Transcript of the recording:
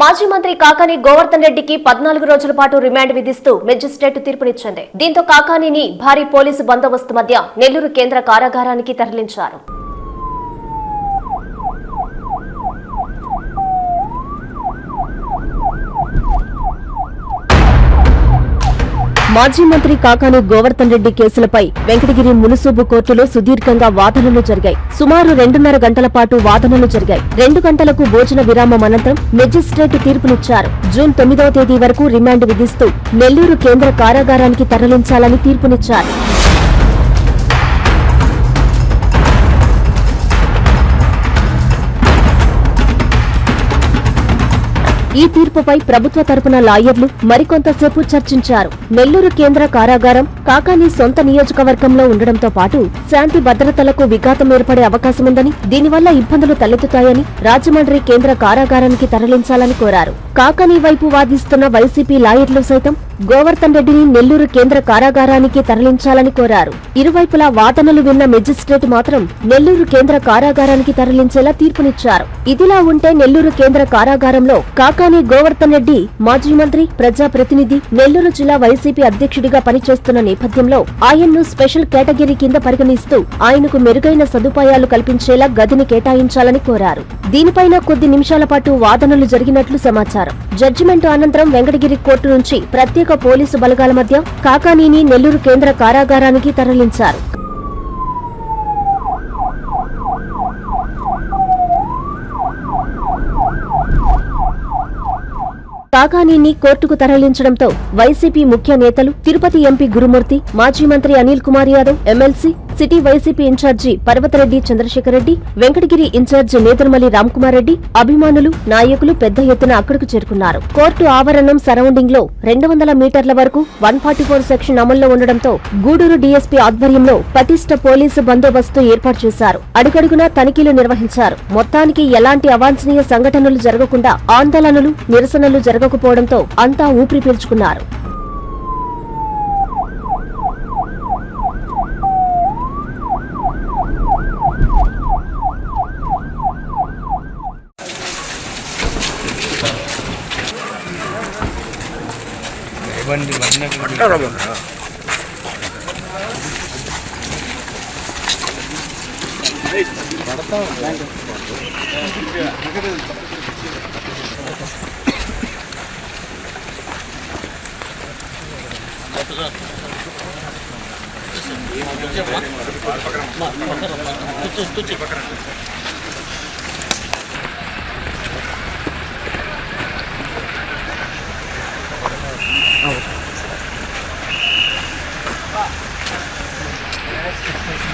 మాజీ మంత్రి కాకాని గోవర్ధన్ రెడ్డికి పద్నాలుగు రోజుల పాటు రిమాండ్ విధిస్తూ మెజిస్ట్రేట్ తీర్పునిచ్చింది. దీంతో కాకానీని భారీ పోలీసు బందోబస్తు మధ్య నెల్లూరు కేంద్ర కారాగారానికి తరలించారు. మాజీ మంత్రి కాకాని గోవర్ధన్ రెడ్డి కేసులపై వెంకటగిరి మునుసూబు కోర్టులో సుదీర్ఘంగా వాదనలు జరిగాయి. సుమారు రెండున్నర గంటల పాటు వాదనలు జరిగాయి. రెండు గంటలకు భోజన విరామం అనంతరం మెజిస్ట్రేట్ తీర్పునిచ్చారు. జూన్ తొమ్మిదవ తేదీ వరకు రిమాండ్ విధిస్తూ నెల్లూరు కేంద్ర కారాగారానికి తరలించాలని తీర్పునిచ్చారు. ఈ తీర్పుపై ప్రభుత్వ తరపున లాయర్లు మరికొంతసేపు చర్చించారు. నెల్లూరు కేంద్ర కారాగారం కాకాని సొంత నియోజకవర్గంలో ఉండడంతో పాటు శాంతి భద్రతలకు విఘాతం ఏర్పడే అవకాశముందని దీనివల్ల ఇబ్బందులు తలెత్తుతాయని రాజమండ్రి కేంద్ర కారాగారానికి తరలించాలని కోరారు. కాకాని వైపు వాదిస్తున్న వైసీపీ లాయర్లు సైతం గోవర్ధన్ రెడ్డిని నెల్లూరు కేంద్ర కారాగారానికి తరలించాలని కోరారు. ఇరువైపులా వాదనలు విన్న మెజిస్ట్రేట్ మాత్రం నెల్లూరు కేంద్ర కారాగారానికి తరలించేలా తీర్పునిచ్చారు. ఇదిలా ఉంటే నెల్లూరు కేంద్ర కారాగారంలో కాకాని గోవర్ధన్ రెడ్డి మాజీ మంత్రి ప్రజాప్రతినిధి నెల్లూరు జిల్లా వైసీపీ అధ్యక్షుడిగా పనిచేస్తున్న నేపథ్యంలో ఆయన్ను స్పెషల్ కేటగిరీ కింద పరిగణిస్తూ ఆయనకు మెరుగైన సదుపాయాలు కల్పించేలా గదిని కేటాయించాలని కోరారు. దీనిపైన కొద్ది నిమిషాల పాటు వాదనలు జరిగినట్లు సమాచారం. జడ్జిమెంట్ అనంతరం వెంకటగిరి కోర్టు నుంచి ప్రత్యేక పోలీసు బలగాల మధ్య కాకానీని నెల్లూరు కేంద్ర కారాగారానికి తరలించారు. కాకానీని కోర్టుకు తరలించడంతో వైసీపీ ముఖ్య నేతలు తిరుపతి ఎంపీ గురుమూర్తి మాజీ మంత్రి Anil Kumar Yadav MLC city YCP incharge Parvathareddy Chandrasekhar Reddy Venkatagiri incharge Nedurumalli Ramkumar Reddy అభిమానులు నాయకులు పెద్ద ఎత్తున అక్కడకు చేరుకున్నారు. కోర్టు ఆవరణం సరౌండింగ్లో రెండు వందల మీటర్ల వరకు వన్ ఫార్టీ ఫోర్ సెక్షన్ అమల్లో ఉండడంతో గూడూరు డీఎస్పీ ఆధ్వర్యంలో పటిష్ట పోలీసు బందోబస్తు ఏర్పాటు చేశారు. అడుగడుగునా తనిఖీలు నిర్వహించారు. మొత్తానికి ఎలాంటి అవాంఛనీయ సంఘటనలు జరగకుండా ఆందోళనలు నిరసనలు జరగకపోవడంతో అంతా ఊపిరి పీల్చుకున్నారు. வண்டி வண்ண பக்கரம்